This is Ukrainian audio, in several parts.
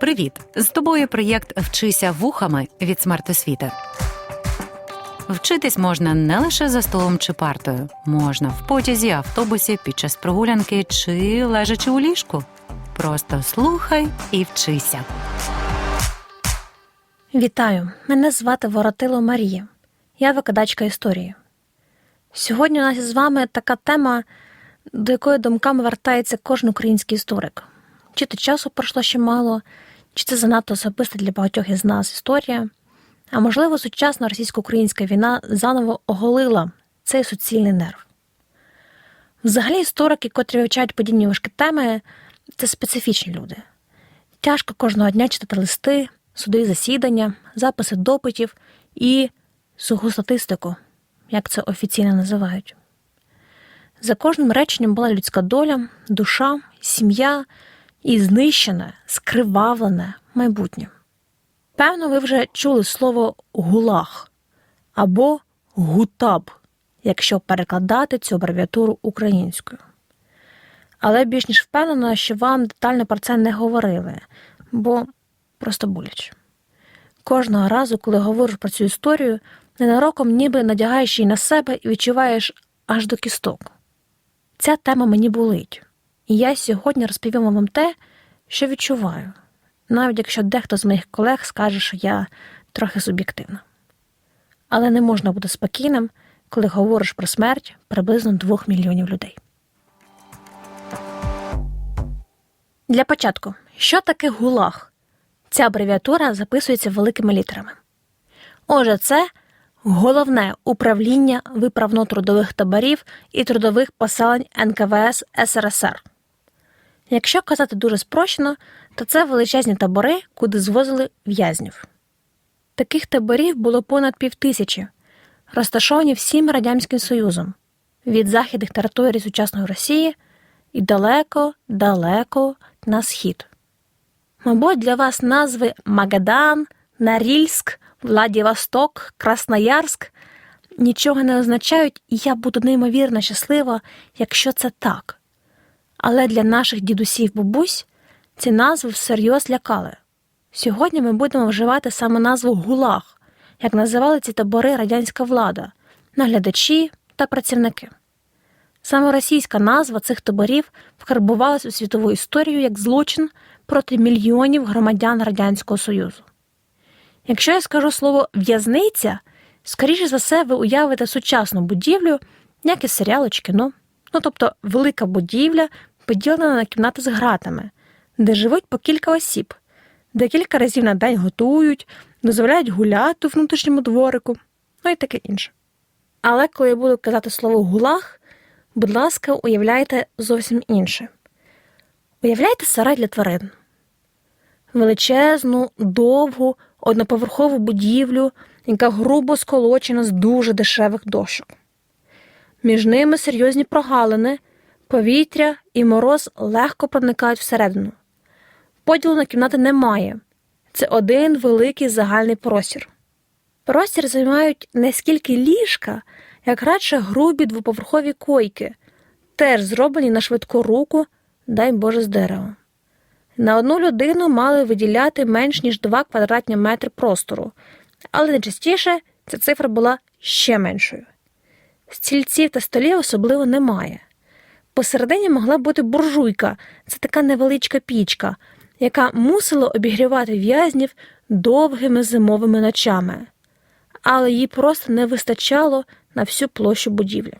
Привіт! З тобою проєкт Вчися вухами від смертосвіти. Вчитись можна не лише за столом чи партою, можна в потязі, автобусі, під час прогулянки чи лежачи у ліжку. Просто слухай і вчися. Вітаю! Мене звати Воротило Марія. Я викладачка історії. Сьогодні у нас із вами така тема, до якої думками вертається кожен український історик. Чи то часу пройшло ще мало, чи це занадто особиста для багатьох із нас історія, а можливо, сучасна російсько-українська війна заново оголила цей суцільний нерв. Взагалі, історики, котрі вивчають подібні важкі теми, це специфічні люди. Тяжко кожного дня читати листи, судові засідання, записи допитів і суху статистику, як це офіційно називають. За кожним реченням була людська доля, душа, сім'я і знищене, скривавлене майбутнє. Певно, ви вже чули слово гулаг або гутаб, якщо перекладати цю абревіатуру українською. Але більш ніж впевнена, що вам детально про це не говорили, бо просто боляче. Кожного разу, коли говориш про цю історію, ненароком ніби надягаєш її на себе і відчуваєш аж до кісток. Ця тема мені болить, і я сьогодні розповім вам те, що відчуваю, навіть якщо дехто з моїх колег скаже, що я трохи суб'єктивна. Але не можна бути спокійним, коли говориш про смерть приблизно двох мільйонів людей. Для початку, що таке гулаг? Ця абревіатура записується великими літерами. Отже, це головне управління виправно-трудових таборів і трудових поселень НКВС СРСР. Якщо казати дуже спрощено, то це величезні табори, куди звозили в'язнів. Таких таборів було понад півтисячі, розташовані всім Радянським Союзом від західних територій сучасної Росії і далеко, далеко на схід. Мабуть, для вас назви Магадан, Нарільськ, Владивосток, Красноярськ нічого не означають, і я буду неймовірно щаслива, якщо це так. Але для наших дідусів бабусь ці назви всерйоз лякали. Сьогодні ми будемо вживати саме назву Гулаг, як називали ці табори радянська влада, наглядачі та працівники. Саме російська назва цих таборів вкарбувалась у світову історію як злочин проти мільйонів громадян Радянського Союзу. Якщо я скажу слово в'язниця, скоріше за все, ви уявите сучасну будівлю, як із серіалу чи кіно, ну тобто велика будівля, поділена на кімнати з гратами, де живуть по кілька осіб, де кілька разів на день готують, дозволяють гуляти у внутрішньому дворику, ну і таке інше. Але коли я буду казати слово гулаг, будь ласка, уявляйте зовсім інше. Уявляйте сарай для тварин. Величезну, довгу, одноповерхову будівлю, яка грубо сколочена з дуже дешевих дощок. Між ними серйозні прогалини, повітря і мороз легко проникають всередину. Поділу на кімнати немає. Це один великий загальний простір. Простір займають не скільки ліжка, як радше грубі двоповерхові койки, теж зроблені на швидку руку, дай Боже, з дерева. На одну людину мали виділяти менш ніж 2 квадратні метри простору, але найчастіше ця цифра була ще меншою. Стільців та столів особливо немає. Посередині могла бути буржуйка, це така невеличка пічка, яка мусила обігрівати в'язнів довгими зимовими ночами, але їй просто не вистачало на всю площу будівлі.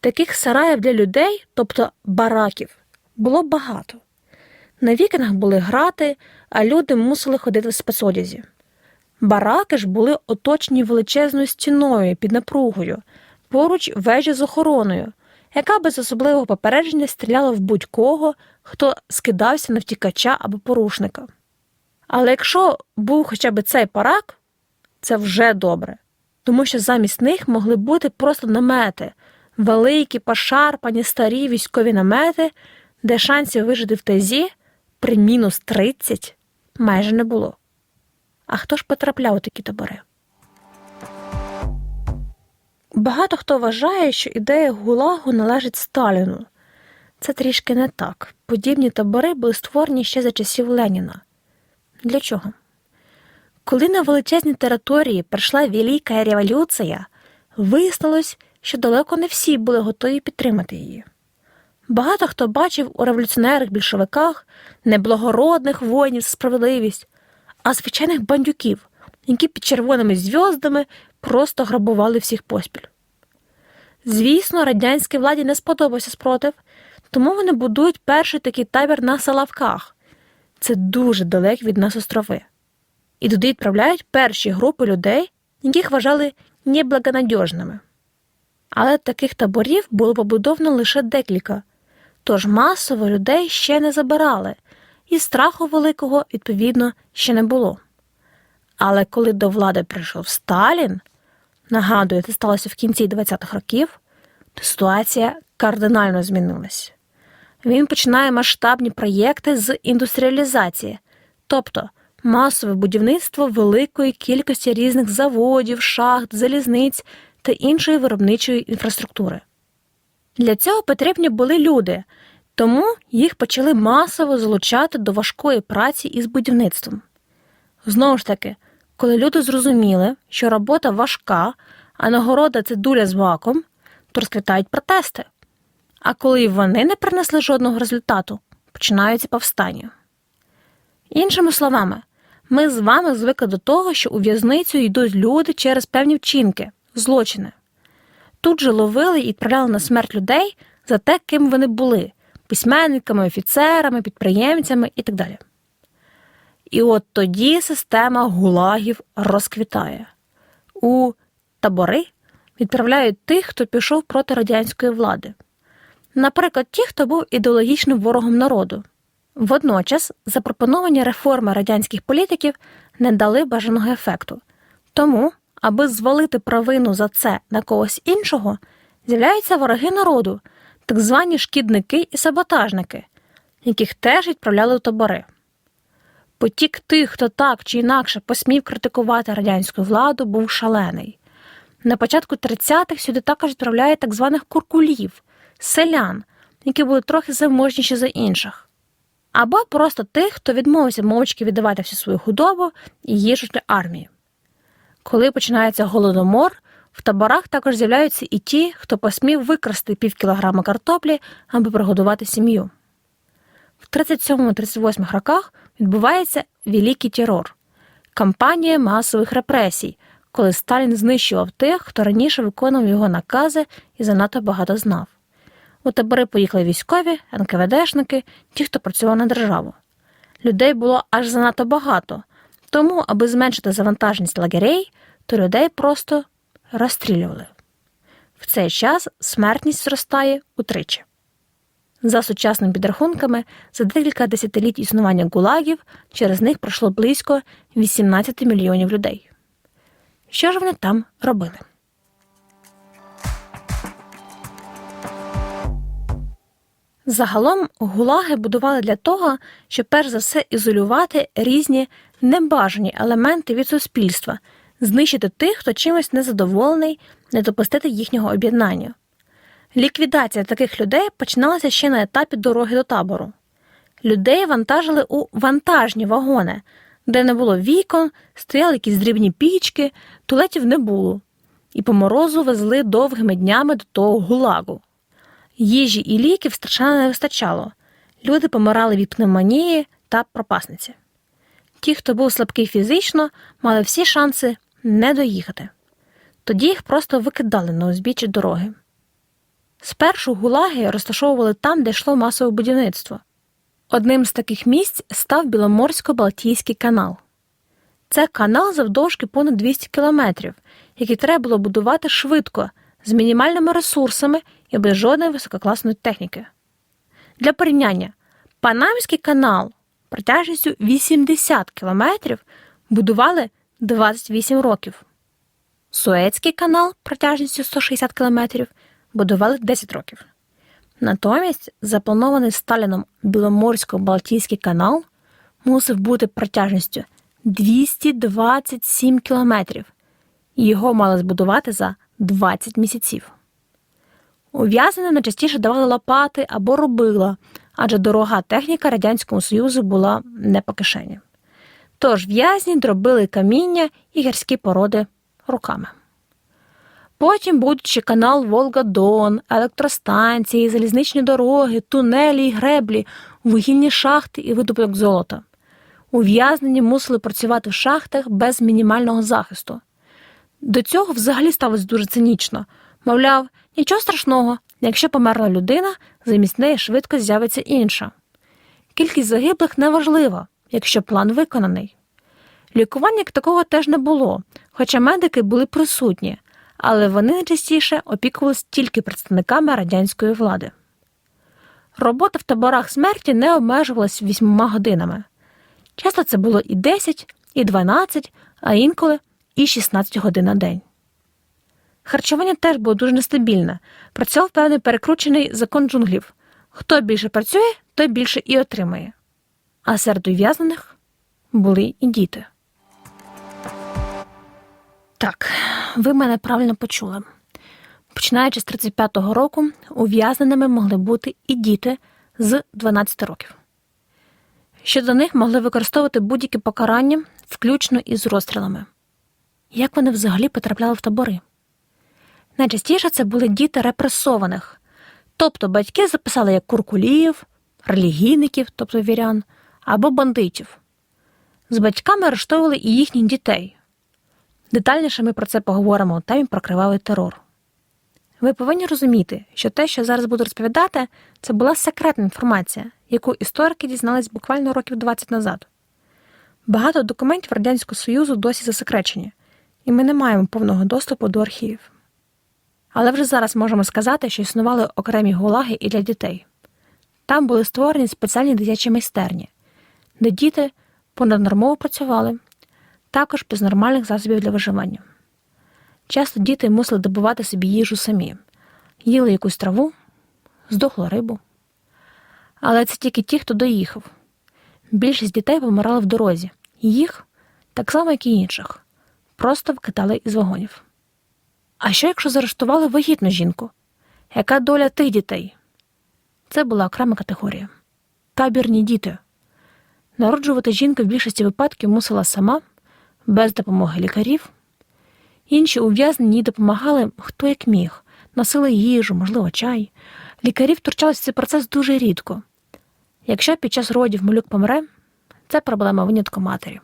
Таких сараїв для людей, тобто бараків, було багато. На вікнах були грати, а люди мусили ходити в спецодязі. Бараки ж були оточені величезною стіною під напругою, поруч вежі з охороною, яка без особливого попередження стріляла в будь-кого, хто скидався на втікача або порушника. Але якщо був хоча б цей барак, це вже добре, тому що замість них могли бути просто намети, великі, пошарпані, старі військові намети, де шансів вижити в тезі при мінус 30 майже не було. А хто ж потрапляв у такі табори? Багато хто вважає, що ідея гулагу належить Сталіну. Це трішки не так. Подібні табори були створені ще за часів Леніна. Для чого? Коли на величезній території прийшла Велика революція, вияснилось, що далеко не всі були готові підтримати її. Багато хто бачив у революціонерах більшовиках не благородних воїнів справедливість, а звичайних бандюків, які під червоними зв'яздами просто грабували всіх поспіль. Звісно, радянській владі не сподобався спротив, тому вони будують перший такий табір на Салавках. Це дуже далекі від нас острови. І туди відправляють перші групи людей, яких вважали неблагонадіжними. Але таких таборів було побудовано лише декілька, тож масово людей ще не забирали, і страху великого, відповідно, ще не було. Але коли до влади прийшов Сталін, нагадую, це сталося в кінці 20-х років, то ситуація кардинально змінилась. Він починає масштабні проєкти з індустріалізації, тобто масове будівництво великої кількості різних заводів, шахт, залізниць та іншої виробничої інфраструктури. Для цього потрібні були люди, тому їх почали масово залучати до важкої праці із будівництвом. Знову ж таки, коли люди зрозуміли, що робота важка, а нагорода це дуля з маком, то розквітають протести. А коли вони не принесли жодного результату, починаються повстання. Іншими словами, ми з вами звикли до того, що у в'язницю йдуть люди через певні вчинки, злочини. Тут же ловили і відправляли на смерть людей за те, ким вони були письменниками, офіцерами, підприємцями і так далі. І от тоді система гулагів розквітає. У табори відправляють тих, хто пішов проти радянської влади. Наприклад, ті, хто був ідеологічним ворогом народу. Водночас запропоновані реформи радянських політиків не дали бажаного ефекту. Тому, аби звалити провину за це на когось іншого, з'являються вороги народу, так звані шкідники і саботажники, яких теж відправляли в табори. Потік тих, хто так чи інакше посмів критикувати радянську владу, був шалений. На початку 30-х сюди також відправляють так званих куркулів, селян, які були трохи заможніші за інших, або просто тих, хто відмовився мовчки віддавати всю свою худобу і їжу для армії. Коли починається голодомор, в таборах також з'являються і ті, хто посмів викрасти пів кілограма картоплі, аби прогодувати сім'ю. В 37-38 роках відбувається Великий терор кампанія масових репресій, коли Сталін знищував тих, хто раніше виконував його накази і занадто багато знав. У табори поїхали військові, НКВДшники, ті, хто працював на державу. Людей було аж занадто багато, тому, аби зменшити завантаженість лагерей, то людей просто розстрілювали. В цей час смертність зростає утричі. За сучасними підрахунками, за декілька десятиліть існування гулагів через них пройшло близько 18 мільйонів людей. Що ж вони там робили? Загалом гулаги будували для того, щоб перш за все ізолювати різні небажані елементи від суспільства, знищити тих, хто чимось незадоволений, не допустити їхнього об'єднання. Ліквідація таких людей починалася ще на етапі дороги до табору. Людей вантажили у вантажні вагони, де не було вікон, стояли якісь дрібні пічки, туалетів не було, і по морозу везли довгими днями до того гулагу. Їжі і ліків страшенно не вистачало. Люди помирали від пневмонії та пропасниці. Ті, хто був слабкий фізично, мали всі шанси не доїхати. Тоді їх просто викидали на узбіччі дороги. Спершу гулаги розташовували там, де йшло масове будівництво. Одним з таких місць став Біломорсько-Балтійський канал. Це канал завдовжки понад 200 кілометрів, який треба було будувати швидко, з мінімальними ресурсами і без жодної висококласної техніки. Для порівняння, Панамський канал протяжністю 80 кілометрів будували 28 років. Суецький канал протяжністю 160 кілометрів будували 10 років. Натомість запланований Сталіном Біломорсько-Балтійський канал мусив бути протяжністю 227 кілометрів, і його мали збудувати за 20 місяців. Ув'язненим найчастіше давали лопати або робила, адже дорога техніка Радянському Союзу була не по кишені. Тож в'язні дробили каміння і гірські породи руками. Потім будуть ще канал Волга-Дон, електростанції, залізничні дороги, тунелі й греблі, вугільні шахти і видобуток золота. Ув'язнені мусили працювати в шахтах без мінімального захисту. До цього взагалі сталося дуже цинічно. Мовляв, нічого страшного, якщо померла людина, замість неї швидко з'явиться інша. Кількість загиблих неважлива, якщо план виконаний. Лікування як такого теж не було, хоча медики були присутні, але вони найчастіше опікувалися тільки представниками радянської влади. Робота в таборах смерті не обмежувалась вісьмома годинами. Часто це було і 10, і 12, а інколи і 16 годин на день. Харчування теж було дуже нестабільне. Працював певний перекручений закон джунглів. Хто більше працює, той більше і отримає. А серед ув'язнених були і діти. Так, ви мене правильно почули. Починаючи з 35-го року, ув'язненими могли бути і діти з 12 років. Щодо них могли використовувати будь-які покарання, включно із розстрілами. Як вони взагалі потрапляли в табори? Найчастіше це були діти репресованих, тобто батьки записали як куркуліїв, релігійників, тобто вірян, або бандитів. З батьками арештовували і їхніх дітей. Детальніше ми про це поговоримо у темі про кривавий терор. Ви повинні розуміти, що те, що зараз буду розповідати, це була секретна інформація, яку історики дізнались буквально років 20 назад. Багато документів Радянського Союзу досі засекречені, і ми не маємо повного доступу до архівів. Але вже зараз можемо сказати, що існували окремі гулаги і для дітей. Там були створені спеціальні дитячі майстерні, де діти понаднормово працювали, також без нормальних засобів для виживання. Часто діти мусили добувати собі їжу самі, їли якусь траву, здохлу рибу. Але це тільки ті, хто доїхав. Більшість дітей помирали в дорозі, їх, так само, як і інших, просто вкидали із вагонів. А що, якщо заарештували вагітну жінку? Яка доля тих дітей? Це була окрема категорія. Табірні діти. Народжувати жінка в більшості випадків мусила сама, без допомоги лікарів. Інші ув'язнені їй допомагали хто як міг, носили їжу, можливо, чай. Лікарі втручалися в цей процес дуже рідко. Якщо під час родів малюк помре, це проблема винятку матері.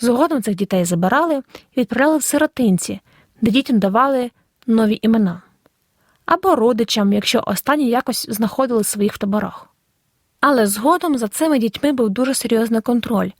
Згодом цих дітей забирали і відправляли в сиротинці, де дітям давали нові імена, або родичам, якщо останні якось знаходили своїх в таборах. Але згодом за цими дітьми був дуже серйозний контроль,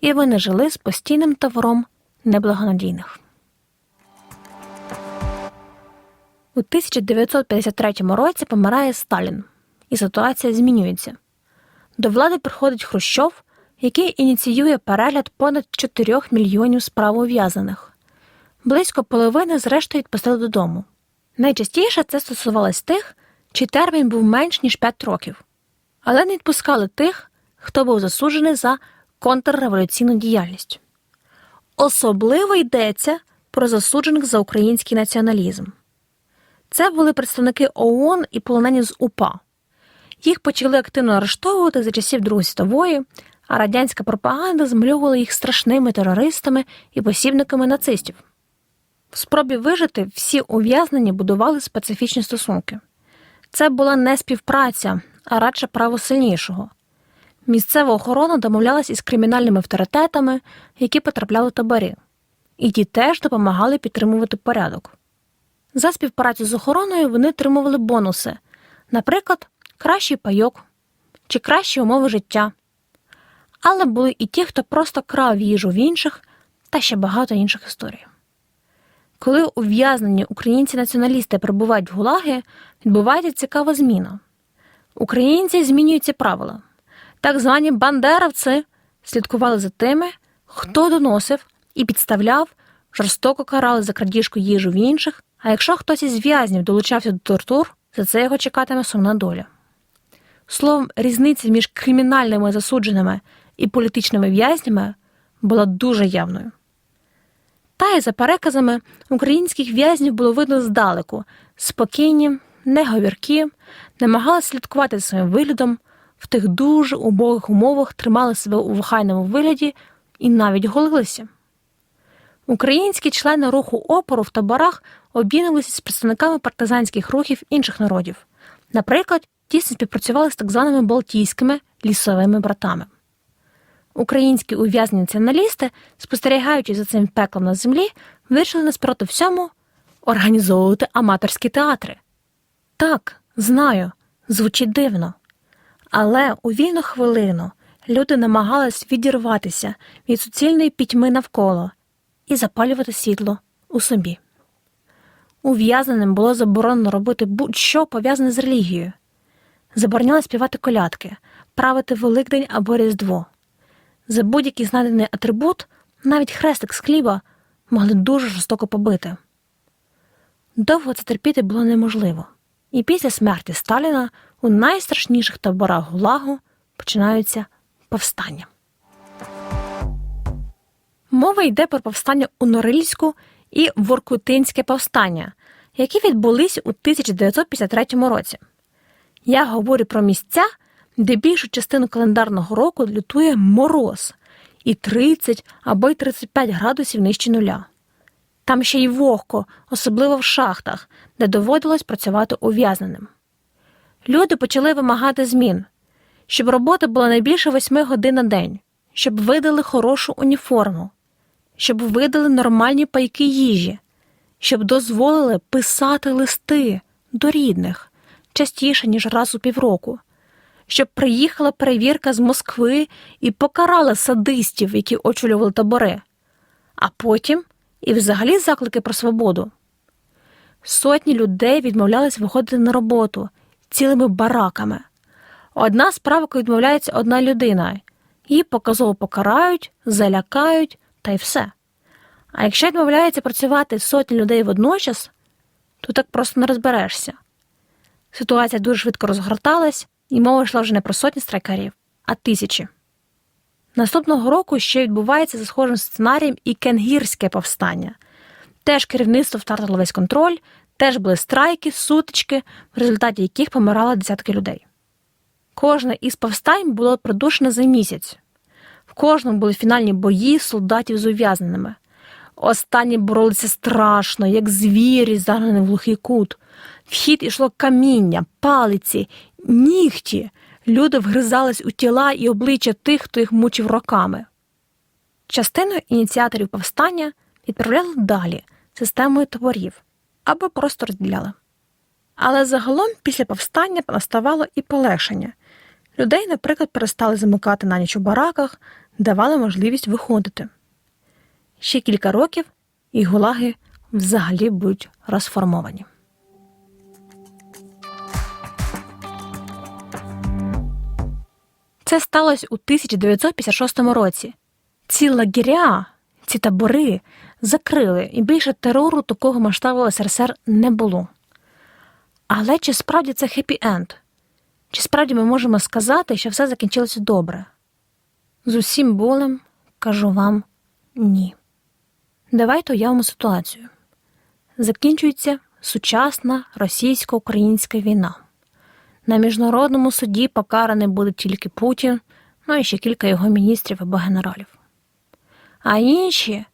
і вони жили з постійним тавором неблагонадійних. У 1953 році помирає Сталін, і ситуація змінюється. До влади приходить Хрущов, який ініціює перегляд понад 4 мільйонів справ ув'язаних. Близько половини, зрештою, відпустили додому. Найчастіше це стосувалось тих, чий термін був менш ніж 5 років, але не відпускали тих, хто був засуджений за контрреволюційну діяльність. Особливо йдеться про засуджених за український націоналізм. Це були представники ООН і полонені з УПА. Їх почали активно арештовувати за часів Другої світової, а радянська пропаганда змальовувала їх страшними терористами і посібниками нацистів. В спробі вижити всі ув'язнені будували специфічні стосунки. Це була не співпраця, а радше право сильнішого. Місцева охорона домовлялась із кримінальними авторитетами, які потрапляли в таборі, і ті теж допомагали підтримувати порядок. За співпрацю з охороною вони отримували бонуси, наприклад, кращий пайок чи кращі умови життя. Але були і ті, хто просто крав їжу в інших та ще багато інших історій. Коли ув'язнені українці-націоналісти прибувають в гулаги, відбувається цікава зміна. Українці змінюють ці правила. Так звані бандеровці слідкували за тими, хто доносив і підставляв, жорстоко карали за крадіжку їжу в інших, а якщо хтось із в'язнів долучався до тортур, за це його чекатиме сумна доля. Словом, різниця між кримінальними засудженими і політичними в'язнями була дуже явною. Та й за переказами українських в'язнів було видно здалеку, спокійні, неговіркі, намагалися слідкувати за своїм виглядом, в тих дуже убогих умовах тримали себе у вихайному вигляді і навіть голилися. Українські члени руху опору в таборах об'єднувалися з представниками партизанських рухів інших народів. Наприклад, тісно співпрацювали з так званими Балтійськими лісовими братами. Українські ув'язнені націоналісти, спостерігаючи за цим пеклом на землі, вирішили наспроти всьому організовувати аматорські театри. Так, знаю, звучить дивно. Але у вільну хвилину люди намагались відірватися від суцільної пітьми навколо і запалювати світло у собі. Ув'язненим було заборонено робити будь-що пов'язане з релігією. Забороняли співати колядки, правити Великдень або Різдво. За будь-який знайдений атрибут, навіть хрестик з хліба, могли дуже жорстоко побити. Довго це терпіти було неможливо, і після смерті Сталіна у найстрашніших таборах Гулагу починаються повстання. Мова йде про повстання у Норильську і Воркутинське повстання, які відбулись у 1953 році. Я говорю про місця, де більшу частину календарного року лютує мороз і 30 або й 35 градусів нижче нуля. Там ще й вогко, особливо в шахтах, де доводилось працювати ув'язненим. Люди почали вимагати змін, щоб робота була не більше 8 годин на день, щоб видали хорошу уніформу, щоб видали нормальні пайки їжі, щоб дозволили писати листи до рідних частіше, ніж раз у півроку, щоб приїхала перевірка з Москви і покарала садистів, які очолювали табори, а потім і взагалі заклики про свободу. Сотні людей відмовлялись виходити на роботу цілими бараками. Одна справа, коли відмовляється одна людина, її показово покарають, залякають та й все. А якщо відмовляється працювати сотні людей водночас, то так просто не розберешся. Ситуація дуже швидко розгорталась, і мова йшла вже не про сотні страйкарів, а тисячі. Наступного року ще відбувається за схожим сценарієм і кенгірське повстання. Теж керівництво втратило весь контроль, теж були страйки, сутички, в результаті яких помирали десятки людей. Кожне із повстань було придушено за місяць. В кожному були фінальні бої солдатів з ув'язненими. Останні боролися страшно, як звірі, загнані в глухий кут. В хід ішло каміння, палиці, нігті. Люди вгризались у тіла і обличчя тих, хто їх мучив роками. Частину ініціаторів повстання відправляли далі системою таборів або просто розділяли. Але загалом після повстання наставало і полегшення. Людей, наприклад, перестали замикати на ніч у бараках, давали можливість виходити. Ще кілька років і гулаги взагалі будуть розформовані. Це сталося у 1956 році. Ці лагеря, ці табори закрили, і більше терору такого масштабу СРСР не було. Але чи справді це хеппі-енд? Чи справді ми можемо сказати, що все закінчилося добре? З усім болем кажу вам ні. Давайте уявимо ситуацію. Закінчується сучасна російсько-українська війна. На міжнародному суді покараний буде тільки Путін, ну і ще кілька його міністрів або генералів. А інші,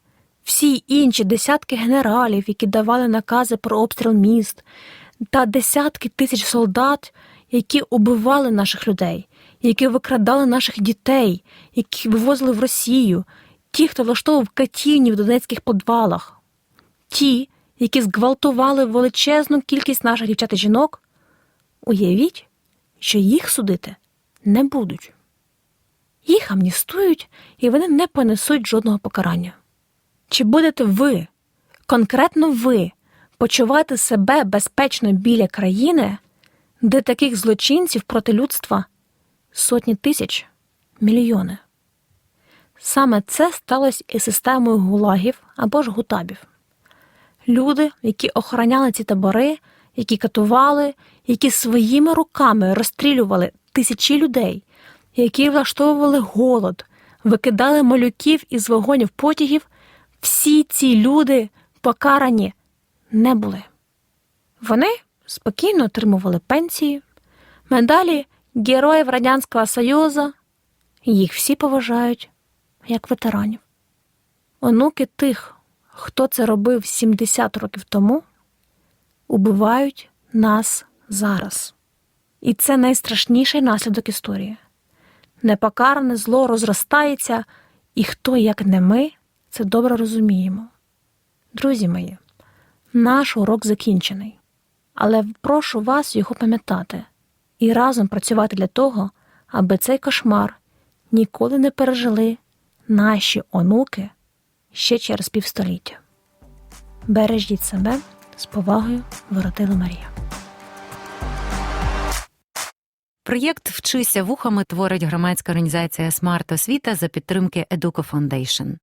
всі інші десятки генералів, які давали накази про обстріл міст, та десятки тисяч солдат, які убивали наших людей, які викрадали наших дітей, які вивозили в Росію, ті, хто влаштовував катівні в донецьких подвалах, ті, які зґвалтували величезну кількість наших дівчат і жінок, уявіть, що їх судити не будуть. Їх амністують, і вони не понесуть жодного покарання. Чи будете ви, конкретно ви, почувати себе безпечно біля країни, де таких злочинців проти людства сотні тисяч, мільйони? Саме це сталося із системою гулагів або ж гутабів. Люди, які охороняли ці табори, які катували, які своїми руками розстрілювали тисячі людей, які влаштовували голод, викидали малюків із вагонів потягів, всі ці люди покарані не були. Вони спокійно отримували пенсії, медалі Героїв Радянського Союзу, їх всі поважають як ветеранів. Онуки тих, хто це робив 70 років тому, убивають нас зараз. І це найстрашніший наслідок історії. Непокаране зло розростається, і хто, як не ми, це добре розуміємо. Друзі мої, наш урок закінчений, але прошу вас його пам'ятати і разом працювати для того, аби цей кошмар ніколи не пережили наші онуки ще через півстоліття. Бережіть себе з повагою, Воротила Марія. Проєкт Вчися вухами творить громадська організація Смарт Освіта за підтримки Educo Foundation.